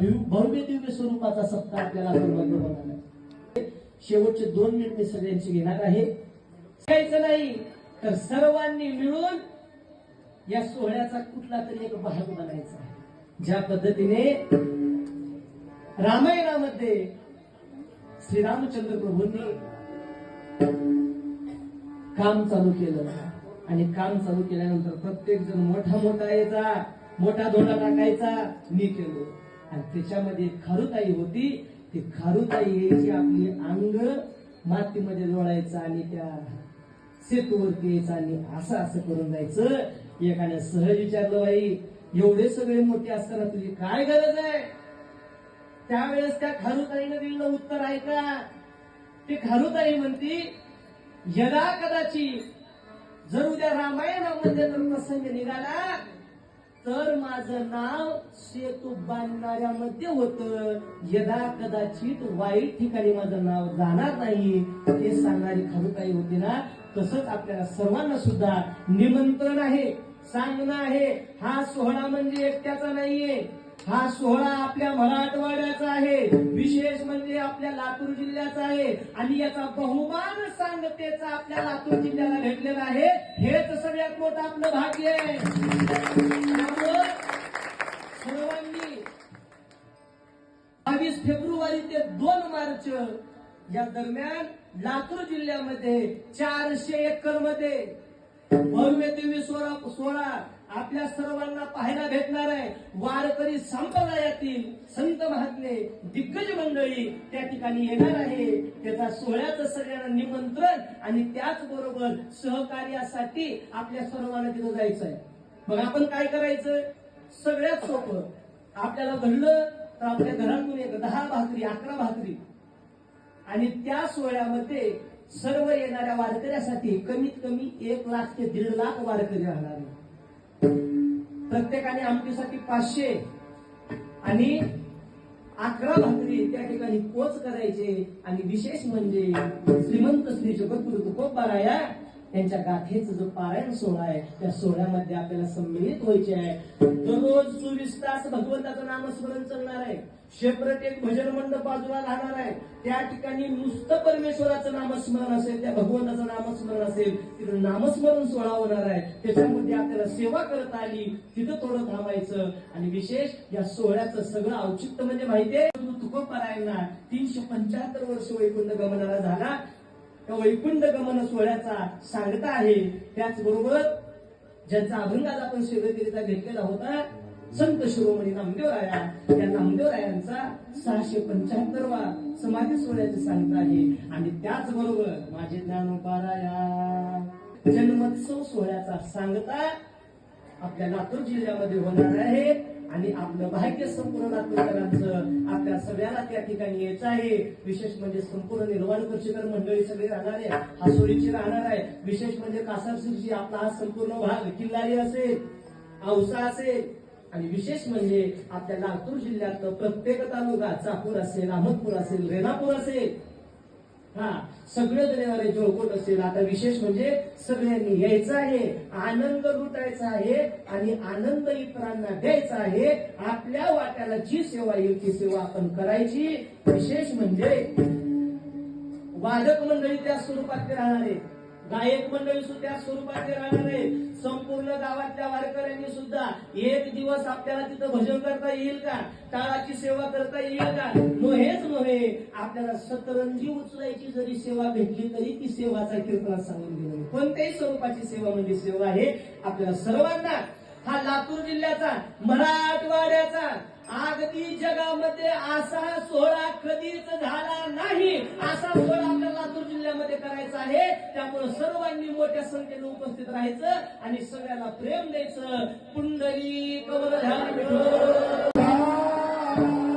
भव्य दिव्य स्वरूपाचा सप्ताह आपल्याला शेवटचे दोन मिनिट मी सगळ्यांची घेणार आहे. सांगायचं नाही तर सर्वांनी मिळून या सोहळ्याचा कुठला तरी एक भाग बनायचा आहे. ज्या पद्धतीने रामायणामध्ये श्रीरामचंद्र प्रभूंनी काम चालू केलं आणि काम चालू केल्यानंतर प्रत्येक जण मोठा मोठा यायचा मोठा धोंडा टाकायचा मी केलो. आणि त्याच्यामध्ये खारुताई होती. ती खारुताई यायची आपली अंग मातीमध्ये जोडायचं आणि त्या सेतूवरती यायचं आणि असं असं करून जायचं. एकाने सहज विचारलं बाई एवढे सगळे मोठे असताना तुझी काय गरज आहे? त्यावेळेस त्या खारुताईनं दिलेलं उत्तर आहे का? ती खारुताई म्हणती यदा कदाची जर उद्या रामायणामध्ये जर प्रसंग निघाला तर माझं नाव सेतू बांधणाऱ्यामध्ये होत. यदा कदाचित वाईट ठिकाणी माझं नाव जाणार नाही हे सांगणारी खरुताई होती ना तसंच आपल्याला सर्वांना सुद्धा निमंत्रण आहे. सांगणं आहे हा सोहळा म्हणजे एकट्याचा नाहीये. हा सोहळा आपल्या मराठवाड्याचा आहे. विशेष म्हणजे आपल्या लातूर जिल्ह्याचा आहे. आणि याचा बहुमान सांगतेचा आपल्या लातूर जिल्ह्याला भेटलेला आहे. हेच सगळ्यात मोठं आपलं भाग्य आहे. या दरम्यान लातूर जिल्ह्यामध्ये चारशे एकरमध्ये भव्य देवी सोळा सोळा आपल्या सर्वांना पाहायला भेटणार आहे. वारकरी संप्रदायातील संत महात्मे दिग्गज मंडळी त्या ठिकाणी येणार आहे. त्याचा सोहळ्याचं सगळ्यांना निमंत्रण आणि त्याचबरोबर सहकार्यासाठी आपल्या सर्वांना तिथं जायचं आहे मग आपण काय करायचं? सगळ्यात सोपं. आपल्याला घडलं तर आपल्या घरातून एक दहा भाकरी अकरा भाकरी आणि त्या सोहळ्यामध्ये सर्व येणाऱ्या वारकऱ्यासाठी कमीत कमी एक लाख ते दीड लाख वारकरी राहणार प्रत्येकाने आमटीसाठी पाचशे आणि अकरा भाकरी त्या ठिकाणी पोच करायचे आणि विशेष म्हणजे श्रीमंत श्री जगद्गुरु तुकोबाराया यांच्या गाथेचा जो पारायण सोहळा आहे त्या सोहळ्यामध्ये आपल्याला सम्मिलित व्हायचे आहे. दररोज चोवीस तास भगवंताचं नामस्मरण चालणार आहे. सेपरेट एक भजन मंडप बाजूला राहणार आहे. त्या ठिकाणी नुसतं परमेश्वराचं नामस्मरण असेल त्या भगवंताचं नामस्मरण असेल तिथं नामस्मरण सोहळा होणार आहे. त्याच्यामध्ये आपल्याला सेवा करत आली तिथं थोडं थांबायचं. आणि विशेष या सोहळ्याचं सगळं औचित्य म्हणजे माहितीये तुकोबारायांना तीनशे पंच्याहत्तर वर्ष वैकुंठ गमनाला झाला वैकुंठ गमन सोहळ्याचा सांगता आहे. त्याचबरोबर ज्यांचा अभंगाला आपण शिवगिरीचा घेतलेला होता संत शिरोमणी नामदेवराया त्या नामदेवरायांचा सहाशे पंच्याहत्तरवा समाधी सोहळ्याची सांगता आहे. आणि त्याचबरोबर माझे ज्ञानोपाराया जन्मोत्सव सोहळ्याचा सांगता आपल्या लातूर जिल्ह्यामध्ये होणार आहे. आणि आपलं भाग्य संपूर्ण लातूरकरांचं आपल्या सगळ्याला त्या ठिकाणी यायचं आहे. विशेष म्हणजे संपूर्ण निर्वाण कृषीकर मंडळी सगळे राहणार आहे. हासोरीची राहणार आहे. विशेष म्हणजे कासारशिरची आपला हा संपूर्ण भाग किल्लारी असेल औसा असेल. आणि विशेष म्हणजे आपल्या लातूर जिल्ह्यातलं प्रत्येक तालुका चाकूर असेल अहमदपूर असेल रेणापूर असेल. हा सगळे जो जोडकोट असेल आता विशेष म्हणजे सगळ्यांनी यायचं आहे आनंद लुटायचा आहे आणि आनंद इतरांना द्यायचा आहे. आपल्या वाट्याला जी सेवा येईल ती सेवा आपण करायची. विशेष म्हणजे वादक मंडळी त्या स्वरूपात राहणार आहे. गायक मंडळी सुद्धा स्वरूपाचे राहणार आहे संपूर्ण गावातल्या वारकऱ्यांनी सुद्धा एक दिवस आपल्याला तिथं भजन करता येईल का? टाळाची सेवा करता येईल का? हेच नव्हे आपल्याला सतरंजी उचलायची जरी सेवा भेटली तरी ती सेवाचा कीर्तनात सांगून गेलं कोणत्याही स्वरूपाची सेवा म्हणजे सेवा आहे आपल्याला सर्वांना. हा लातूर जिल्ह्याचा मराठवाड्याचा. अगदी जगामध्ये असा सोहळा कधीच झाला नाही. असा सोहळा आपल्या लातूर जिल्ह्यामध्ये करायचा आहे त्यामुळे सर्वांनी मोठ्या संख्येने उपस्थित राहायचं आणि सगळ्याला प्रेम द्यायचं. पुंडली कमल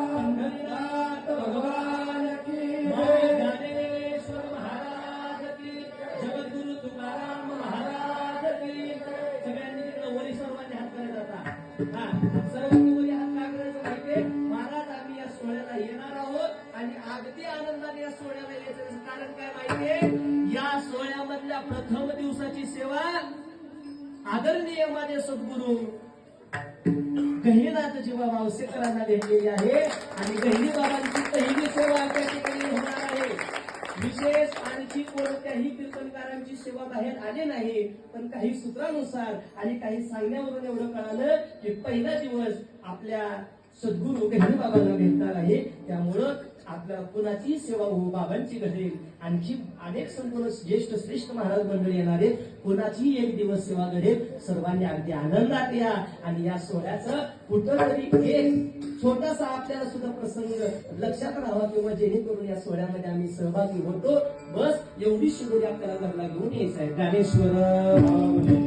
पंढरीनाथ भगवान की जय. ज्ञानेश्वर महाराज हा आम्ही या सोहळ्याला येणार आहोत आणि अगदी आनंदाने या सोहळ्याला यायचं कारण काय माहितीये? या प्रथम दिवसाची सेवा आदरणीय माझे सद्गुरू गहिनाथ जेव्हा मावसेकरांना भेटलेली आहे. आणि गहिनी बाबांची पहिली सेवा त्या ठिकाणी होणार आहे. विशेष आणखी कोणत्याही कीर्तनकारांची सेवा बाहेर आले नाही पण काही सूत्रानुसार आणि काही सांगण्यावरून एवढं कळालं की पहिला दिवस आपल्या सद्गुरू गहिनी बाबांना भेटणार आहे. त्यामुळं आपल्या कुणाची सेवा हो बाबांची घडेल आणखी अनेक संपूर्ण ज्येष्ठ श्रेष्ठ महाराज मंडळी येणार. आहेत कुणाची एक दिवस सेवा घडेल सर्वांनी अगदी आनंदात या. आणि या सोहळ्याचं कुठंतरी एक छोटासा आपल्याला सुद्धा प्रसंग लक्षात राहावा किंवा जेणेकरून या सोहळ्यामध्ये आम्ही सहभागी होतो. बस एवढी शिदोरी आपल्याला घरला घेऊन यायचं आहे ज्ञानेश्वर.